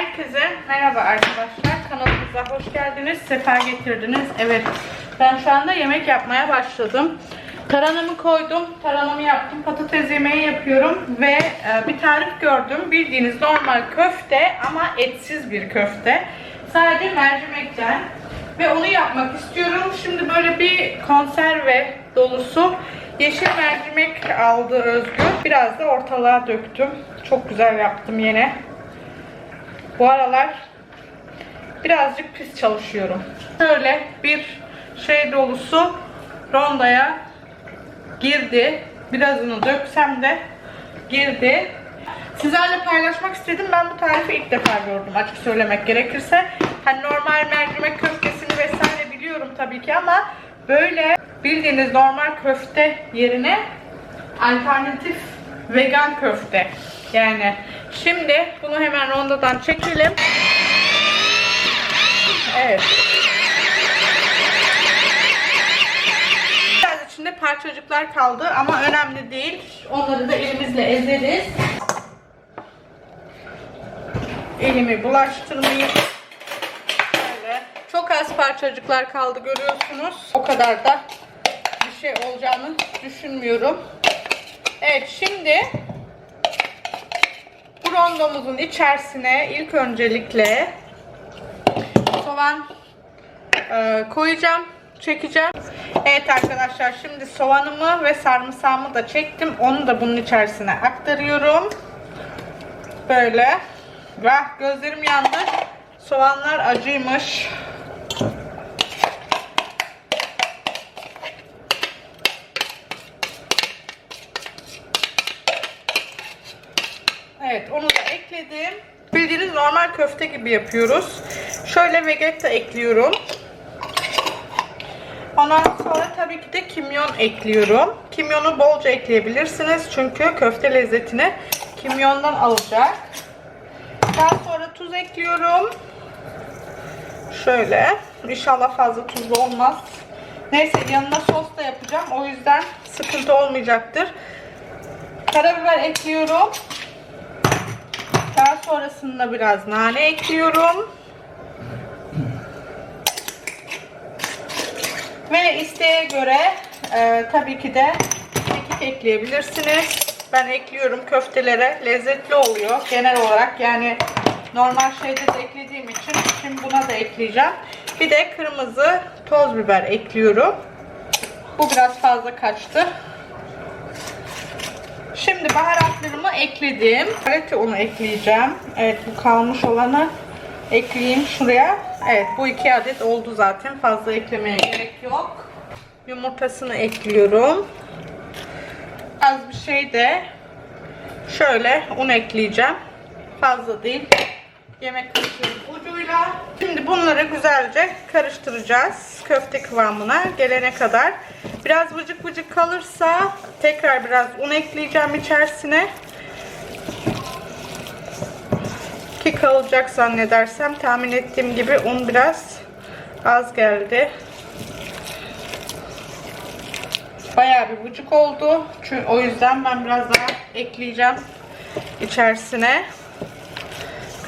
Herkese merhaba arkadaşlar. Kanalımıza hoş geldiniz. Sefa getirdiniz. Evet. Ben şu anda yemek yapmaya başladım. Taranamı koydum. Taranamı yaptım. Patates yemeği yapıyorum. Ve e, bir tarif gördüm. Bildiğiniz normal köfte ama etsiz bir köfte. Sadece mercimekten. Ve onu yapmak istiyorum. Şimdi böyle bir konserve dolusu yeşil mercimek aldı Özgür. Biraz da ortalığa döktüm. Çok güzel yaptım yine. Bu aralar birazcık pis çalışıyorum. Şöyle bir şey dolusu rondaya girdi. Birazını döksem de girdi. Sizlerle paylaşmak istedim. Ben bu tarifi ilk defa gördüm açık söylemek gerekirse. Hani normal mercimek köftesini vesaire biliyorum tabii ki ama böyle bildiğiniz normal köfte yerine alternatif vegan köfte. Yani şimdi bunu hemen rondodan çekelim. Evet. Biraz içinde parçacıklar kaldı ama önemli değil. Onları da elimizle ezeriz. Elimi bulaştırmayayım. Böyle. Çok az parçacıklar kaldı görüyorsunuz. O kadar da bir şey olacağını düşünmüyorum. Evet şimdi bu rondomuzun içerisine ilk öncelikle soğan e, koyacağım, çekeceğim. Evet arkadaşlar şimdi soğanımı ve sarımsağımı da çektim. Onu da bunun içerisine aktarıyorum. Böyle. Vah gözlerim yandı. Soğanlar acıymış. Evet onu da ekledim. Bildiğiniz normal köfte gibi yapıyoruz. Şöyle vegetta ekliyorum. Ondan sonra tabii ki de kimyon ekliyorum. Kimyonu bolca ekleyebilirsiniz. Çünkü köfte lezzetini kimyondan alacak. Daha sonra tuz ekliyorum. Şöyle. İnşallah fazla tuzlu olmaz. Neyse yanına sos da yapacağım. O yüzden sıkıntı olmayacaktır. Karabiber ekliyorum. Daha sonrasında biraz nane ekliyorum. Ve isteğe göre e, tabii ki de kekik ekleyebilirsiniz. Ben ekliyorum köftelere. Lezzetli oluyor genel olarak. Yani normal şeyde de eklediğim için şimdi buna da ekleyeceğim. Bir de kırmızı toz biber ekliyorum. Bu biraz fazla kaçtı. Şimdi baharatlarımı ekledim. Evet onu ekleyeceğim. Evet bu kalmış olanı ekleyeyim şuraya. Evet bu iki adet oldu zaten. Fazla eklemeye gerek yok. Yumurtasını ekliyorum. Az bir şey de şöyle un ekleyeceğim. Fazla değil. Yemek kaşığı ucuyla. Şimdi bunları güzelce karıştıracağız. Köfte kıvamına gelene kadar. Biraz vıcık vıcık kalırsa tekrar biraz un ekleyeceğim içerisine. Ki kalacak zannedersem tahmin ettiğim gibi un biraz az geldi. Bayağı bir vıcık oldu. Çünkü o yüzden ben biraz daha ekleyeceğim içerisine.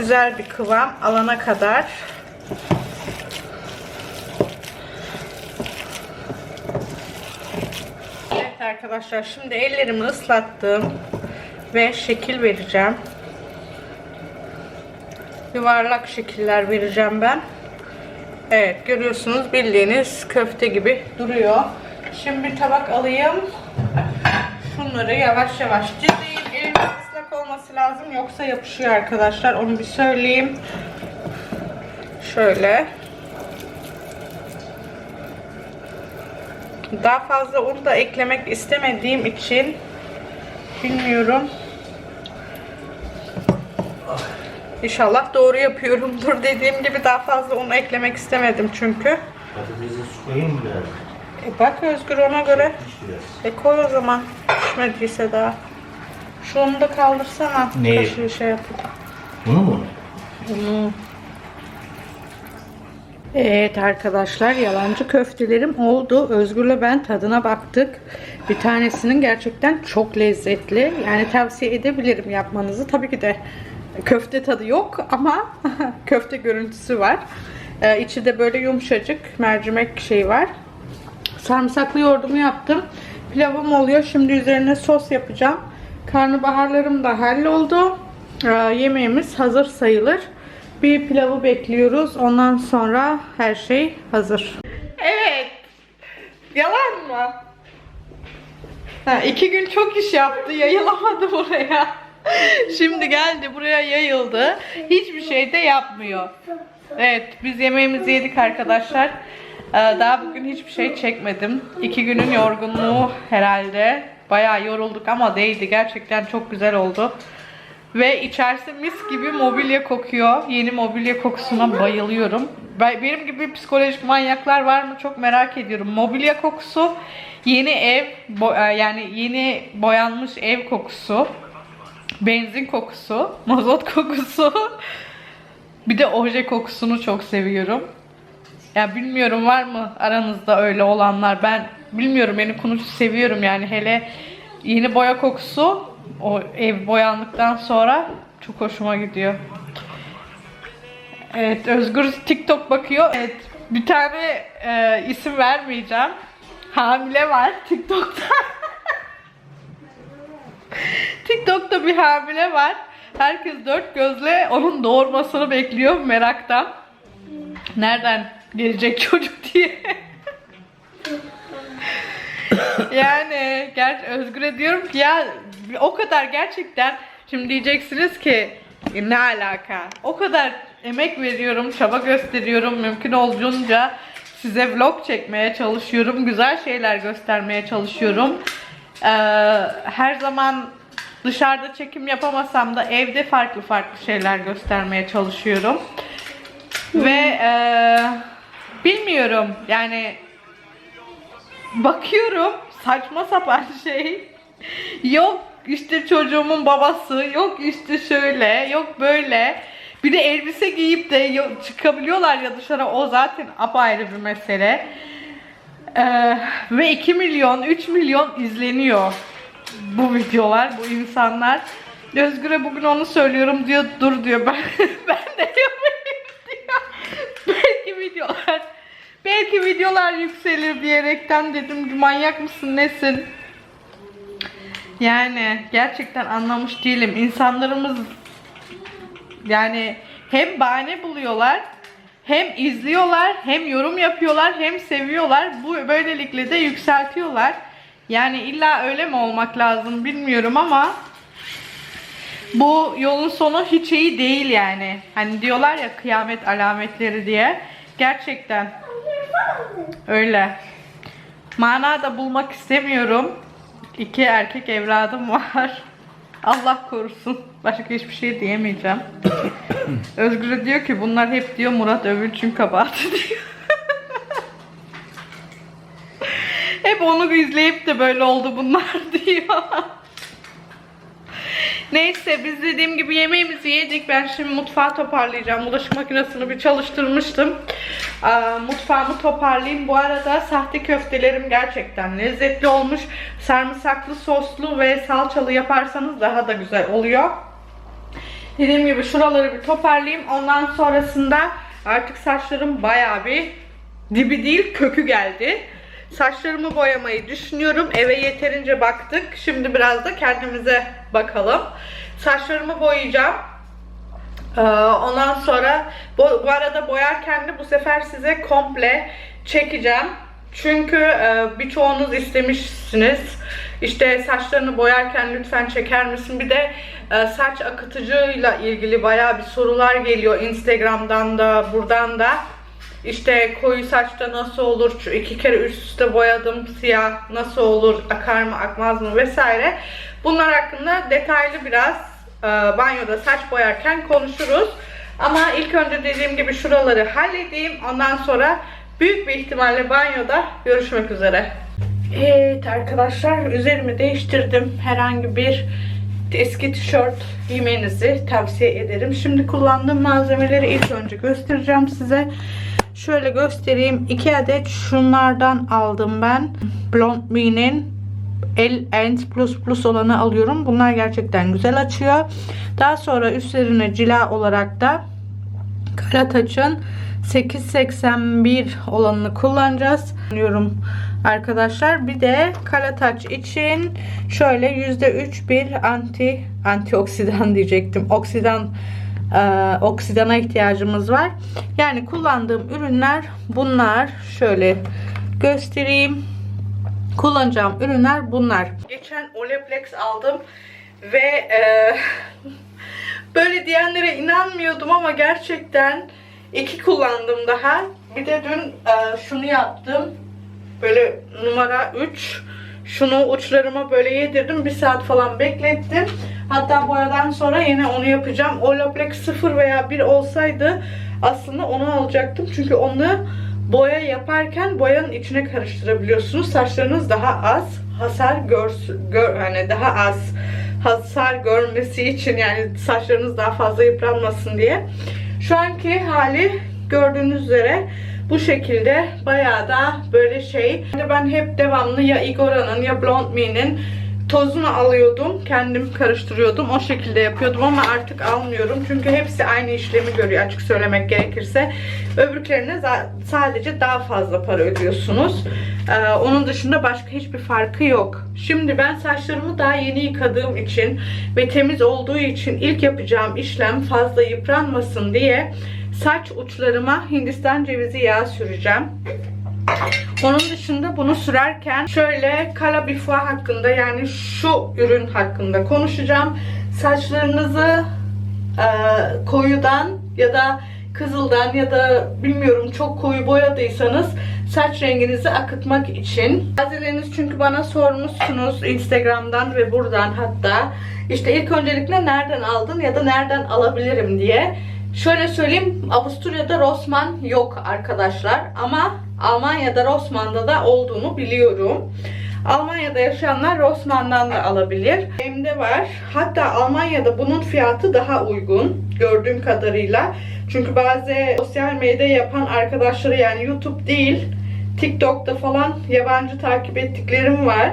Güzel bir kıvam alana kadar. Evet arkadaşlar şimdi ellerimi ıslattım ve şekil vereceğim. Yuvarlak şekiller vereceğim ben. Evet görüyorsunuz bildiğiniz köfte gibi duruyor. Şimdi bir tabak alayım. Şunları yavaş yavaş dizeyim. Olması lazım yoksa yapışıyor arkadaşlar. Onu bir söyleyeyim. Şöyle. Daha fazla un da eklemek istemediğim için bilmiyorum. İnşallah doğru yapıyorumdur. Dediğim gibi daha fazla un eklemek istemedim çünkü. Patatese su koyayım mı biraz? E bak Özgür ona göre. E koy o zaman. Pişmediyse daha. Şunu da kaldırsana. Neyi? Kaşığı şey yapıp. Bunu mu? Evet arkadaşlar yalancı köftelerim oldu. Özgür'le ben tadına baktık. Bir tanesinin gerçekten çok lezzetli. Yani tavsiye edebilirim yapmanızı. Tabii ki de Köfte tadı yok ama köfte görüntüsü var. Ee, içi de böyle yumuşacık mercimek şeyi var. Sarımsaklı yoğurdumu yaptım. Pilavım oluyor. Şimdi üzerine sos yapacağım. Karnabaharlarım da halloldu. Ee, yemeğimiz hazır sayılır. Bir pilavı bekliyoruz. Ondan sonra her şey hazır. Evet. Yalan mı? Ha, iki gün çok iş yaptı. Yayılamadı buraya. Şimdi geldi buraya yayıldı. Hiçbir şey de yapmıyor. Evet biz yemeğimizi yedik arkadaşlar. Ee, Daha bugün hiçbir şey çekmedim. İki günün yorgunluğu herhalde. Bayağı yorulduk ama değdi. Gerçekten çok güzel oldu. Ve içerisi mis gibi mobilya kokuyor. Yeni mobilya kokusuna bayılıyorum. Ben- Benim gibi psikolojik manyaklar var mı çok merak ediyorum. Mobilya kokusu, yeni ev, e, yani yeni boyanmış ev kokusu, benzin kokusu, mazot kokusu. Bir de oje kokusunu çok seviyorum. Ya bilmiyorum var mı aranızda öyle olanlar. Ben bilmiyorum beni konuş seviyorum yani hele yeni boya kokusu o ev boyandıktan sonra çok hoşuma gidiyor. Evet Özgür TikTok bakıyor. Evet bir tane e, isim vermeyeceğim. Hamile var TikTok'ta. TikTok'ta bir hamile var. Herkes dört gözle onun doğurmasını bekliyor meraktan. Nereden gelecek çocuk diye. yani ger Özgür'e diyorum ki ya o kadar gerçekten şimdi diyeceksiniz ki "E, ne alaka? O kadar emek veriyorum, çaba gösteriyorum. Mümkün olduğunca size vlog çekmeye çalışıyorum. Güzel şeyler göstermeye çalışıyorum. Ee, her zaman dışarıda çekim yapamasam da evde farklı farklı şeyler göstermeye çalışıyorum. Ve eee, bilmiyorum yani bakıyorum saçma sapan şey. Yok işte çocuğumun babası, yok işte şöyle, yok böyle. Bir de elbise giyip de yo- çıkabiliyorlar ya dışarı o zaten apayrı bir mesele. Eee, ve 2 milyon, 3 milyon izleniyor bu videolar, bu insanlar. Özgür'e bugün onu söylüyorum diyor, dur diyor ben, ben de yapayım videolar, belki videolar yükselir diyerekten dedim manyak mısın nesin? Yani gerçekten anlamış değilim. İnsanlarımız yani hem bahane buluyorlar, hem izliyorlar, hem yorum yapıyorlar, hem seviyorlar. Bu böylelikle de yükseltiyorlar. Yani illa öyle mi olmak lazım bilmiyorum ama bu yolun sonu hiç iyi değil yani. Hani diyorlar ya kıyamet alametleri diye. Gerçekten öyle. Mana da bulmak istemiyorum. İki erkek evladım var. Allah korusun. Başka hiçbir şey diyemeyeceğim. Özgür diyor ki bunlar hep diyor Murat Övünç'ün kabahati diyor. hep onu izleyip de böyle oldu bunlar diyor. Neyse biz dediğim gibi yemeğimizi yedik. Ben şimdi mutfağı toparlayacağım. Bulaşık makinesini bir çalıştırmıştım. Mutfağımı toparlayayım. Bu arada sahte köftelerim gerçekten lezzetli olmuş. Sarımsaklı, soslu ve salçalı yaparsanız daha da güzel oluyor. Dediğim gibi şuraları bir toparlayayım. Ondan sonrasında artık saçlarım bayağı bir dibi değil kökü geldi. Saçlarımı boyamayı düşünüyorum. Eve yeterince baktık. Şimdi biraz da kendimize bakalım. Saçlarımı boyayacağım. Ee, ondan sonra bu, arada boyarken de bu sefer size komple çekeceğim. Çünkü e, birçoğunuz istemişsiniz. İşte saçlarını boyarken lütfen çeker misin? Bir de e, saç akıtıcıyla ilgili bayağı bir sorular geliyor Instagram'dan da buradan da. İşte koyu saçta nasıl olur? İki kere üst üste boyadım siyah nasıl olur? Akar mı akmaz mı vesaire. Bunlar hakkında detaylı biraz e, banyoda saç boyarken konuşuruz. Ama ilk önce dediğim gibi şuraları halledeyim. Ondan sonra büyük bir ihtimalle banyoda görüşmek üzere. Evet arkadaşlar üzerimi değiştirdim. Herhangi bir eski tişört giymenizi tavsiye ederim. Şimdi kullandığım malzemeleri ilk önce göstereceğim size. Şöyle göstereyim. 2 adet şunlardan aldım ben. Blond Me'nin El End Plus Plus olanı alıyorum. Bunlar gerçekten güzel açıyor. Daha sonra üstlerine cila olarak da Karataç'ın 881 olanını kullanacağız. Diyorum arkadaşlar. Bir de Karataç için şöyle %3 bir anti antioksidan diyecektim. Oksidan e, oksidana ihtiyacımız var. Yani kullandığım ürünler bunlar. Şöyle göstereyim. Kullanacağım ürünler bunlar. Geçen Olaplex aldım ve e, böyle diyenlere inanmıyordum ama gerçekten iki kullandım daha. Bir de dün e, şunu yaptım. Böyle numara 3. Şunu uçlarıma böyle yedirdim. Bir saat falan beklettim. Hatta boyadan sonra yine onu yapacağım. Olaplex 0 veya 1 olsaydı aslında onu alacaktım. Çünkü onu boya yaparken boyanın içine karıştırabiliyorsunuz. Saçlarınız daha az hasar görsün, gör, hani daha az hasar görmesi için yani saçlarınız daha fazla yıpranmasın diye. Şu anki hali gördüğünüz üzere bu şekilde bayağı da böyle şey. Ben hep devamlı ya Igora'nın ya Blond Me'nin tozunu alıyordum. Kendim karıştırıyordum. O şekilde yapıyordum ama artık almıyorum. Çünkü hepsi aynı işlemi görüyor açık söylemek gerekirse. Öbürlerine sadece daha fazla para ödüyorsunuz. Ee, onun dışında başka hiçbir farkı yok. Şimdi ben saçlarımı daha yeni yıkadığım için ve temiz olduğu için ilk yapacağım işlem fazla yıpranmasın diye saç uçlarıma Hindistan cevizi yağı süreceğim. Onun dışında bunu sürerken şöyle Kala Bifua hakkında yani şu ürün hakkında konuşacağım. Saçlarınızı e, koyudan ya da kızıldan ya da bilmiyorum çok koyu boyadıysanız saç renginizi akıtmak için. Bazılarınız çünkü bana sormuşsunuz Instagram'dan ve buradan hatta işte ilk öncelikle nereden aldın ya da nereden alabilirim diye. Şöyle söyleyeyim Avusturya'da Rossmann yok arkadaşlar ama Almanya'da Rossmann'da da olduğunu biliyorum. Almanya'da yaşayanlar Rossmann'dan da alabilir. Hem de var. Hatta Almanya'da bunun fiyatı daha uygun gördüğüm kadarıyla. Çünkü bazı sosyal medya yapan arkadaşları yani YouTube değil TikTok'ta falan yabancı takip ettiklerim var.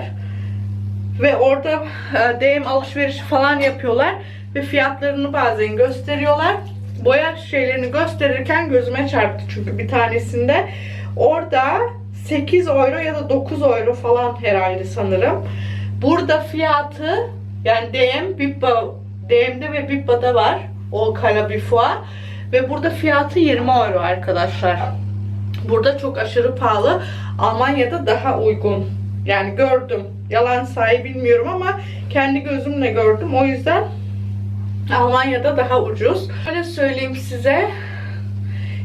Ve orada e, DM alışverişi falan yapıyorlar. Ve fiyatlarını bazen gösteriyorlar. Boya şeylerini gösterirken gözüme çarptı çünkü bir tanesinde. Orada 8 euro ya da 9 euro falan herhalde sanırım. Burada fiyatı yani DM, Bippa, DM'de ve Bippa'da var. O Calabifua. Ve burada fiyatı 20 euro arkadaşlar. Burada çok aşırı pahalı. Almanya'da daha uygun. Yani gördüm. Yalan sahi bilmiyorum ama kendi gözümle gördüm. O yüzden Almanya'da daha ucuz. Öyle söyleyeyim size.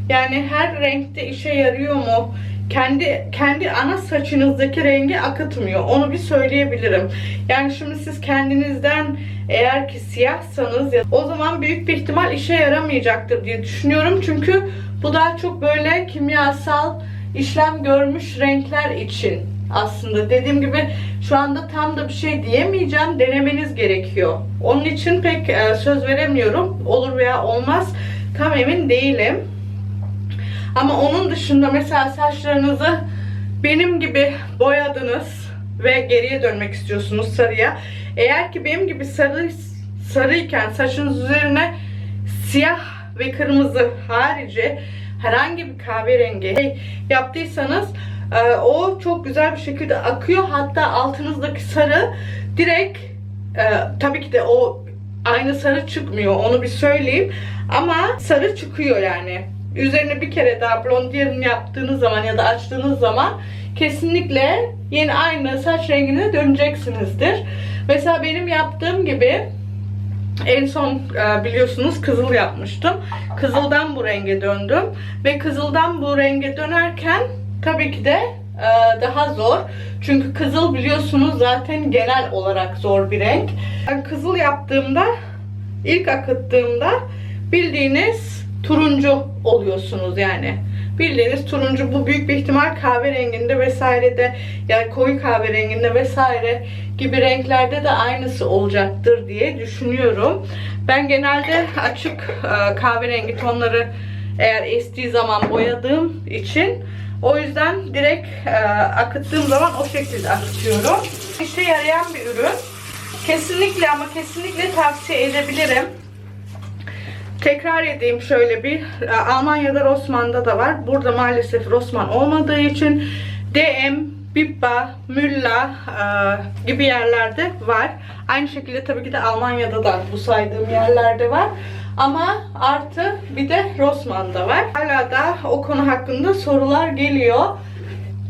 Yani her renkte işe yarıyor mu? Kendi kendi ana saçınızdaki rengi akıtmıyor. Onu bir söyleyebilirim. Yani şimdi siz kendinizden eğer ki siyahsanız ya o zaman büyük bir ihtimal işe yaramayacaktır diye düşünüyorum. Çünkü bu daha çok böyle kimyasal işlem görmüş renkler için aslında. Dediğim gibi şu anda tam da bir şey diyemeyeceğim. Denemeniz gerekiyor. Onun için pek e, söz veremiyorum. Olur veya olmaz. Tam emin değilim. Ama onun dışında mesela saçlarınızı benim gibi boyadınız ve geriye dönmek istiyorsunuz sarıya. Eğer ki benim gibi sarı sarıyken saçınız üzerine siyah ve kırmızı harici herhangi bir kahverengi yaptıysanız e, o çok güzel bir şekilde akıyor. Hatta altınızdaki sarı direkt e, tabii ki de o aynı sarı çıkmıyor onu bir söyleyeyim. Ama sarı çıkıyor yani. Üzerine bir kere daha blondiyerini yaptığınız zaman ya da açtığınız zaman kesinlikle yeni aynı saç rengine döneceksinizdir. Mesela benim yaptığım gibi en son e, biliyorsunuz kızıl yapmıştım. Kızıldan bu renge döndüm. Ve kızıldan bu renge dönerken tabii ki de e, daha zor. Çünkü kızıl biliyorsunuz zaten genel olarak zor bir renk. Ben kızıl yaptığımda, ilk akıttığımda bildiğiniz turuncu oluyorsunuz yani. Bildiğiniz turuncu bu büyük bir ihtimal kahverenginde vesairede yani koyu kahverenginde vesaire gibi renklerde de aynısı olacaktır diye düşünüyorum. Ben genelde açık e, kahverengi tonları eğer estiği zaman boyadığım için O yüzden direkt e, akıttığım zaman o şekilde akıtıyorum. İşe yarayan bir ürün. Kesinlikle ama kesinlikle tavsiye edebilirim. Tekrar edeyim şöyle bir. e, Almanya'da Rossmann'da da var. Burada maalesef Rossmann olmadığı için DM, Bippa, Mülla e, gibi yerlerde var. Aynı şekilde tabii ki de Almanya'da da bu saydığım yerlerde var. Ama artı bir de Rossmann'da var. Hala da o konu hakkında sorular geliyor.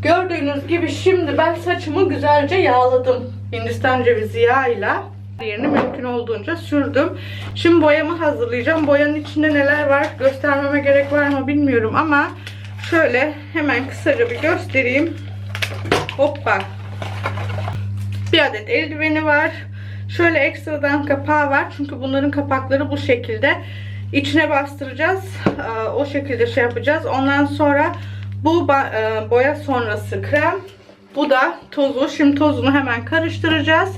Gördüğünüz gibi şimdi ben saçımı güzelce yağladım. Hindistan cevizi yağıyla. Yerini mümkün olduğunca sürdüm. Şimdi boyamı hazırlayacağım. Boyanın içinde neler var göstermeme gerek var mı bilmiyorum ama şöyle hemen kısaca bir göstereyim. Hoppa. Bir adet eldiveni var. Şöyle ekstradan kapağı var. Çünkü bunların kapakları bu şekilde. İçine bastıracağız. Ee, O şekilde şey yapacağız. Ondan sonra bu e, boya sonrası krem. Bu da tozu. Şimdi tozunu hemen karıştıracağız.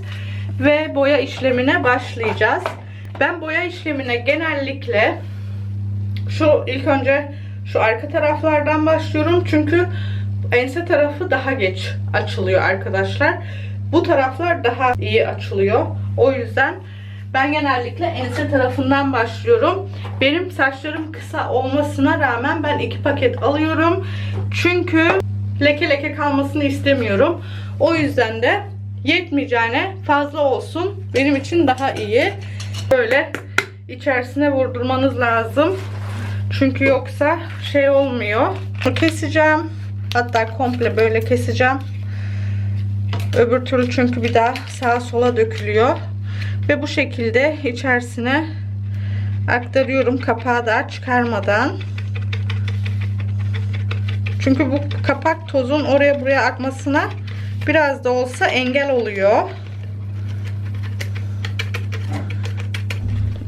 Ve boya işlemine başlayacağız. Ben boya işlemine genellikle şu ilk önce şu arka taraflardan başlıyorum. Çünkü ense tarafı daha geç açılıyor arkadaşlar. Bu taraflar daha iyi açılıyor. O yüzden ben genellikle ense tarafından başlıyorum. Benim saçlarım kısa olmasına rağmen ben iki paket alıyorum. Çünkü leke leke kalmasını istemiyorum. O yüzden de yetmeyeceğine fazla olsun. Benim için daha iyi. Böyle içerisine vurdurmanız lazım. Çünkü yoksa şey olmuyor. Keseceğim. Hatta komple böyle keseceğim. Öbür türlü çünkü bir daha sağa sola dökülüyor. Ve bu şekilde içerisine aktarıyorum kapağı da çıkarmadan. Çünkü bu kapak tozun oraya buraya akmasına biraz da olsa engel oluyor.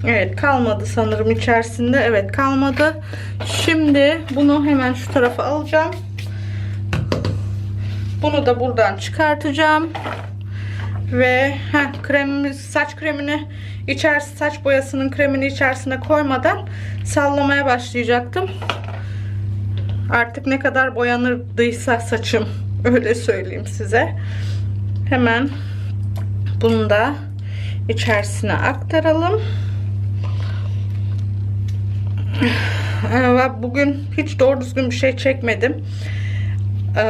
Evet kalmadı sanırım içerisinde. Evet kalmadı. Şimdi bunu hemen şu tarafa alacağım. Bunu da buradan çıkartacağım. Ve heh, kremimiz saç kremini içerisi saç boyasının kremini içerisine koymadan sallamaya başlayacaktım. Artık ne kadar boyanırdıysa saçım öyle söyleyeyim size. Hemen bunu da içerisine aktaralım. Bugün hiç doğru düzgün bir şey çekmedim. Ee,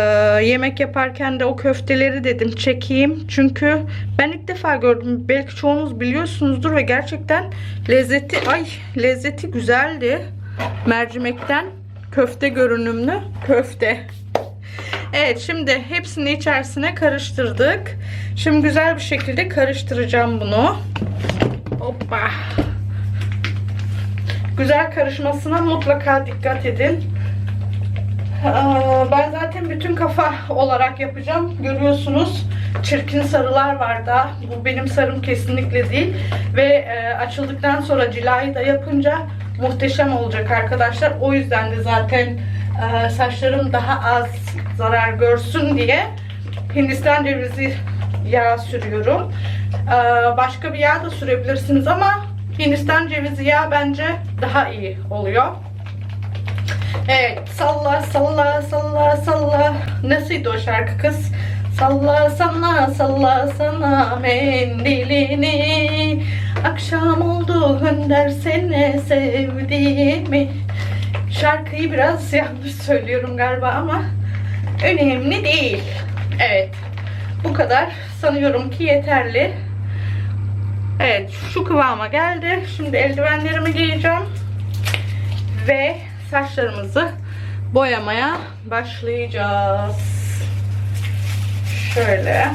yemek yaparken de o köfteleri dedim çekeyim. Çünkü ben ilk defa gördüm. Belki çoğunuz biliyorsunuzdur ve gerçekten lezzeti ay lezzeti güzeldi. Mercimekten köfte görünümlü köfte. Evet şimdi hepsini içerisine karıştırdık. Şimdi güzel bir şekilde karıştıracağım bunu. Hoppa. Güzel karışmasına mutlaka dikkat edin. Ben zaten bütün kafa olarak yapacağım. Görüyorsunuz çirkin sarılar var da. Bu benim sarım kesinlikle değil. Ve e, açıldıktan sonra cilayı da yapınca muhteşem olacak arkadaşlar. O yüzden de zaten e, saçlarım daha az zarar görsün diye Hindistan cevizi yağı sürüyorum. Ee, Başka bir yağ da sürebilirsiniz ama Hindistan cevizi yağı bence daha iyi oluyor. Evet salla salla salla salla Nasıldı o şarkı kız? Salla sana salla sana mendilini Akşam oldu göndersene sevdiğimi Şarkıyı biraz yanlış söylüyorum galiba ama önemli değil. Evet bu kadar sanıyorum ki yeterli. Evet şu kıvama geldi. Şimdi eldivenlerimi giyeceğim. Ve saçlarımızı boyamaya başlayacağız. Şöyle.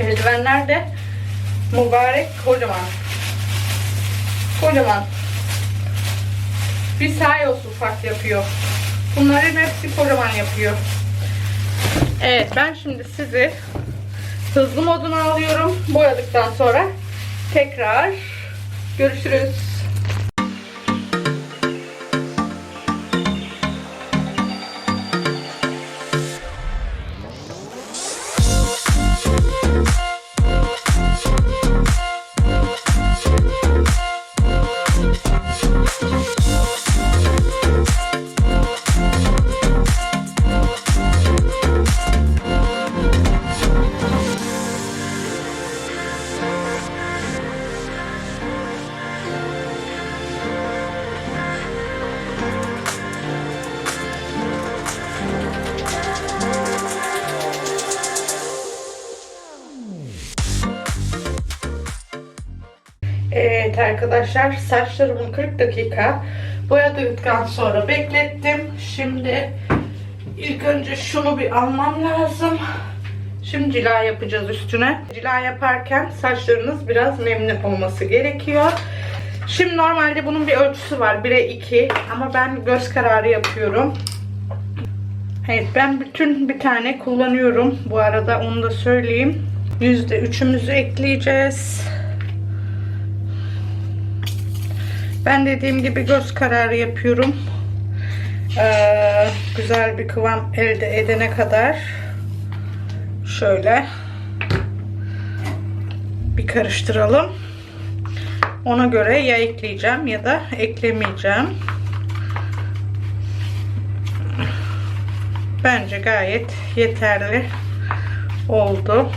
Eldivenler de mübarek kocaman. Kocaman. Bir sayos ufak yapıyor. Bunların hepsi kocaman yapıyor. Evet ben şimdi sizi hızlı moduna alıyorum. Boyadıktan sonra tekrar görüşürüz. Arkadaşlar saçlarımı 40 dakika boyadıktan sonra beklettim. Şimdi ilk önce şunu bir almam lazım. Şimdi cila yapacağız üstüne. Cila yaparken saçlarınız biraz nemli olması gerekiyor. Şimdi normalde bunun bir ölçüsü var. 1'e 2 ama ben göz kararı yapıyorum. Evet ben bütün bir tane kullanıyorum. Bu arada onu da söyleyeyim. %3'ümüzü ekleyeceğiz. Ben dediğim gibi göz kararı yapıyorum. Ee, güzel bir kıvam elde edene kadar şöyle bir karıştıralım. Ona göre ya ekleyeceğim ya da eklemeyeceğim. Bence gayet yeterli oldu.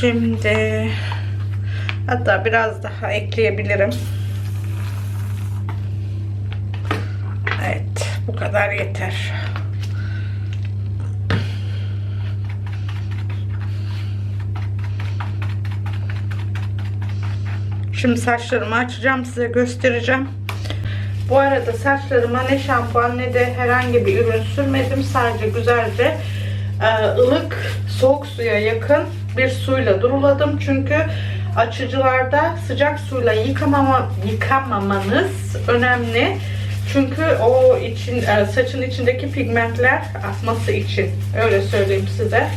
Şimdi hatta biraz daha ekleyebilirim. Evet, bu kadar yeter. Şimdi saçlarımı açacağım size göstereceğim. Bu arada saçlarıma ne şampuan ne de herhangi bir ürün sürmedim. Sadece güzelce e, ılık soğuk suya yakın bir suyla duruladım. Çünkü açıcılarda sıcak suyla yıkamama, yıkamamanız önemli. Çünkü o için e, saçın içindeki pigmentler atması için öyle söyleyeyim size.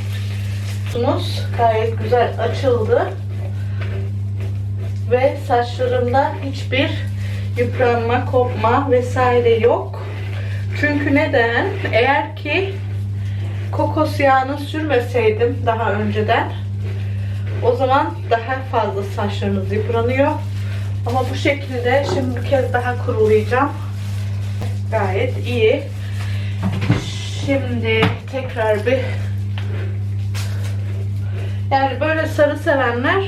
Suyumuz gayet güzel açıldı ve saçlarımda hiçbir yıpranma, kopma vesaire yok. Çünkü neden? Eğer ki kokos yağını sürmeseydim daha önceden o zaman daha fazla saçlarınız yıpranıyor. Ama bu şekilde şimdi bir kez daha kurulayacağım. Gayet iyi. Şimdi tekrar bir yani böyle sarı sevenler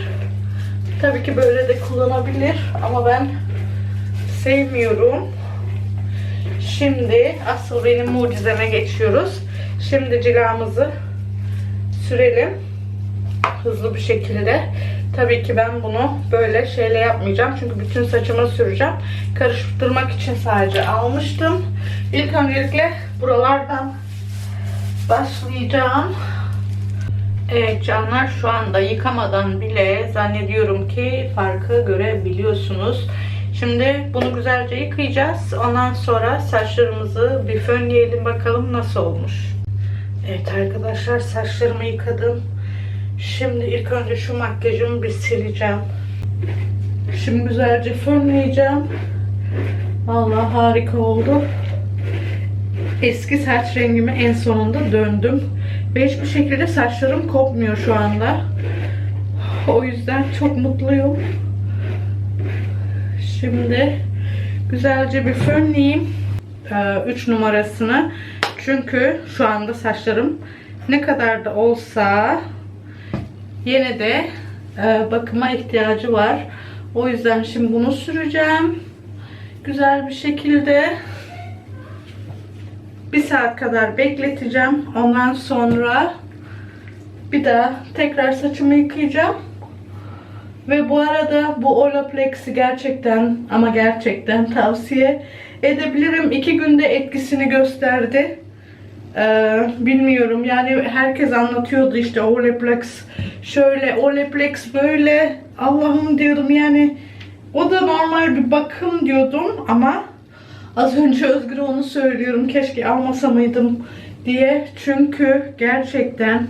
Tabii ki böyle de kullanabilir ama ben sevmiyorum. Şimdi asıl benim mucizeme geçiyoruz. Şimdi cilamızı sürelim. Hızlı bir şekilde. Tabii ki ben bunu böyle şeyle yapmayacağım. Çünkü bütün saçıma süreceğim. Karıştırmak için sadece almıştım. İlk öncelikle buralardan başlayacağım. Evet canlar şu anda yıkamadan bile zannediyorum ki farkı görebiliyorsunuz. Şimdi bunu güzelce yıkayacağız. Ondan sonra saçlarımızı bir fönleyelim bakalım nasıl olmuş. Evet arkadaşlar saçlarımı yıkadım. Şimdi ilk önce şu makyajımı bir sileceğim. Şimdi güzelce fönleyeceğim. Vallahi harika oldu. Eski saç rengime en sonunda döndüm. Ve hiçbir şekilde saçlarım kopmuyor şu anda. O yüzden çok mutluyum. Şimdi güzelce bir fönleyeyim. 3 numarasını. Çünkü şu anda saçlarım ne kadar da olsa yine de e, bakıma ihtiyacı var. O yüzden şimdi bunu süreceğim. Güzel bir şekilde bir saat kadar bekleteceğim. Ondan sonra bir daha tekrar saçımı yıkayacağım. Ve bu arada bu Olaplex'i gerçekten ama gerçekten tavsiye edebilirim. İki günde etkisini gösterdi. Ee, bilmiyorum yani herkes anlatıyordu işte Olaplex şöyle Olaplex böyle Allah'ım diyordum yani o da normal bir bakım diyordum ama Az önce Özgür'e onu söylüyorum. Keşke almasa mıydım diye. Çünkü gerçekten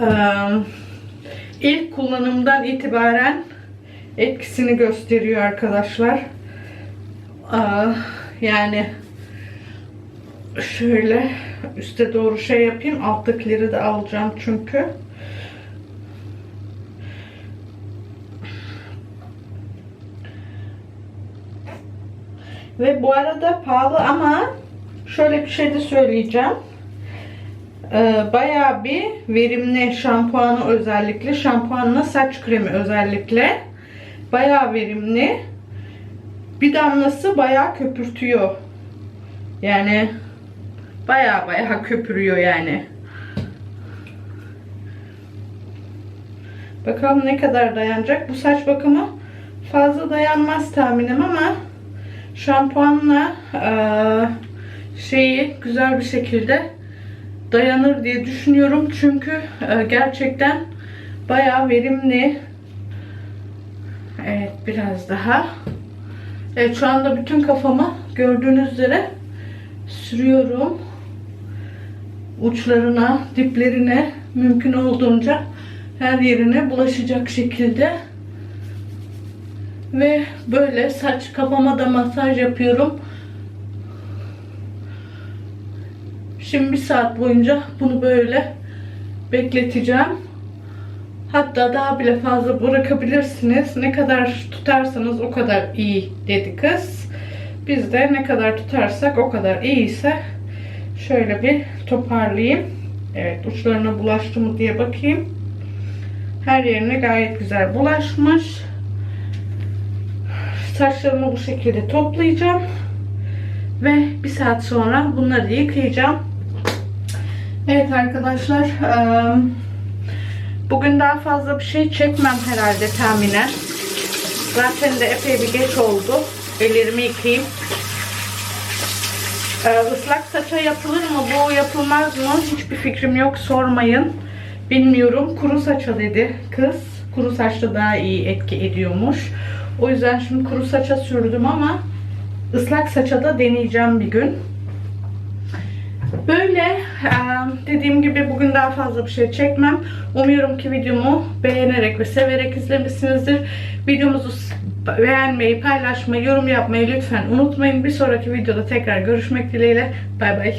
ıı, ilk kullanımdan itibaren etkisini gösteriyor arkadaşlar. Aa, yani şöyle üste doğru şey yapayım. Alttakileri de alacağım çünkü. Ve bu arada pahalı ama şöyle bir şey de söyleyeceğim. Ee, bayağı bir verimli şampuanı özellikle. Şampuanla saç kremi özellikle. Bayağı verimli. Bir damlası bayağı köpürtüyor. Yani bayağı bayağı köpürüyor yani. Bakalım ne kadar dayanacak. Bu saç bakımı fazla dayanmaz tahminim ama şampuanla eee, şeyi güzel bir şekilde dayanır diye düşünüyorum. Çünkü eee, gerçekten bayağı verimli. Evet biraz daha. Evet şu anda bütün kafamı gördüğünüz üzere sürüyorum. Uçlarına, diplerine mümkün olduğunca her yerine bulaşacak şekilde. Ve böyle saç kafama da masaj yapıyorum. Şimdi bir saat boyunca bunu böyle bekleteceğim. Hatta daha bile fazla bırakabilirsiniz. Ne kadar tutarsanız o kadar iyi dedi kız. Biz de ne kadar tutarsak o kadar iyiyse şöyle bir toparlayayım. Evet uçlarına bulaştı mı diye bakayım. Her yerine gayet güzel bulaşmış. Saçlarımı bu şekilde toplayacağım. Ve bir saat sonra bunları yıkayacağım. Evet arkadaşlar. Bugün daha fazla bir şey çekmem herhalde tahminen. Zaten de epey bir geç oldu. Ellerimi yıkayayım. Ee, ıslak saça yapılır mı? Bu yapılmaz mı? Hiçbir fikrim yok. Sormayın. Bilmiyorum. Kuru saça dedi kız. Kuru saçta daha iyi etki ediyormuş. O yüzden şimdi kuru saça sürdüm ama ıslak saça da deneyeceğim bir gün. Böyle e, dediğim gibi bugün daha fazla bir şey çekmem. Umuyorum ki videomu beğenerek ve severek izlemişsinizdir. Videomuzu beğenmeyi, paylaşmayı, yorum yapmayı lütfen unutmayın. Bir sonraki videoda tekrar görüşmek dileğiyle. Bay bay.